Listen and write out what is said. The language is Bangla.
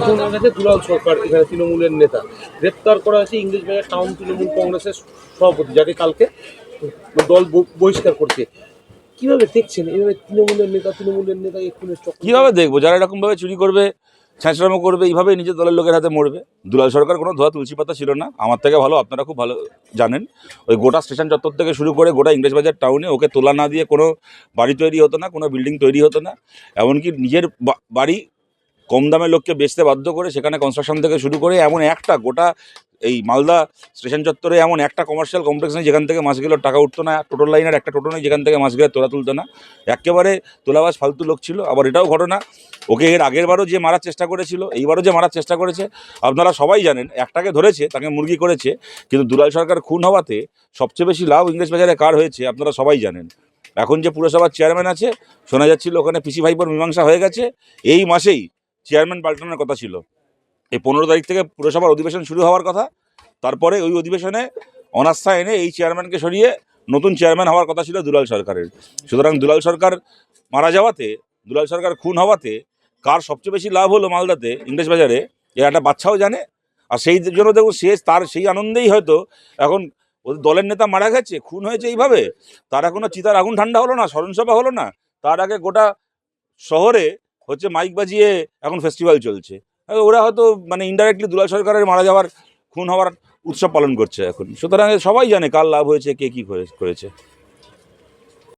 হয়ে গেছে দুলাল সরকার, এখানে তৃণমূলের নেতা। গ্রেপ্তার করা হয়েছে ইংলিশ বাজার টাউন তৃণমূল কংগ্রেসের সভাপতি, যাকে কালকে দল বহিষ্কার করছে। কীভাবে দেখছেন? এইভাবে তৃণমূলের নেতা তৃণমূলের নেতা খুনের কীভাবে দেখব? যারা এরকমভাবে চুরি করবে, ছ্যাঁচড়ামো করবে এইভাবে নিজের দলের লোকের হাতে মরবে? দুলাল সরকার কোনো ধোয়া তুলসী পাতা ছিল না। আমার থেকে ভালো, আপনারা খুব ভালো জানেন। ওই গোটা স্টেশন চত্বর থেকে শুরু করে গোটা ইংরেজবাজার টাউনে ওকে তোলা না দিয়ে কোনো বাড়ি তৈরি হতো না, কোনো বিল্ডিং তৈরি হতো না। এমনকি নিজের বাড়ি কম দামে লোককে বেচতে বাধ্য করে সেখানে কনস্ট্রাকশন থেকে শুরু করে এমন একটা গোটা এই মালদা স্টেশন চত্বরে এমন একটা কমার্শিয়াল কমপ্লেক্স নেই যেখান থেকে মাছগুলোর টাকা উঠতো না টোটোর লাইনের একটা টোটো নেই যেখান থেকে মাছগুলো তোলা তুলতো না। একেবারে তোলাবাজ ফালতু লোক ছিল, আবার এটাও ঘটনা। ওকে এর আগের বারও যে মারার চেষ্টা করেছিল, এইবারও যে মারার চেষ্টা করেছে, আপনারা সবাই জানেন, একটাকে ধরেছে, তাকে মুরগি করেছে, কিন্তু দুলাল সরকার খুন হওয়াতে সবচেয়ে বেশি লাভ ইংরেজ বাজারে কার হয়েছে, আপনারা সবাই জানেন। এখন যে পুরসভার চেয়ারম্যান আছে, শোনা যাচ্ছিল ওখানে পিসি ভাইপোর মীমাংসা হয়ে গেছে, এই মাসেই চেয়ারম্যান পাল্টানোর কথা ছিল। এই পনেরো তারিখ থেকে পুরসভার অধিবেশন শুরু হওয়ার কথা। তারপরে ওই অধিবেশনে অনাস্থা এনে এই চেয়ারম্যানকে সরিয়ে নতুন চেয়ারম্যান হওয়ার কথা ছিল দুলাল সরকারের। সুতরাং দুলাল সরকার মারা যাওয়াতে, দুলাল সরকার খুন হওয়াতে কার সবচেয়ে বেশি লাভ হলো মালদাতে, ইংরেজ বাজারে? এ একটা বাচ্চাও জানে। আর সেই জন্য দেখুন, সে তার সেই আনন্দেই হয়তো এখন ওদের দলের নেতা মারা গেছে, খুন হয়েছে এইভাবে। তার এখনও চিতার আগুন ঠান্ডা হলো না, স্মরণসভা হলো না। তার আগে গোটা শহরে হচ্ছে মাইক বাজিয়ে এখন ফেস্টিভ্যাল চলছে। ওরা হয়তো মানে ইনডাইরেক্টলি দুলাল সরকারের মারা যাওয়ার, খুন হওয়ার উৎসব পালন করছে এখন। সুতরাং সবাই জানে কার লাভ হয়েছে, কে কী করে- করেছে।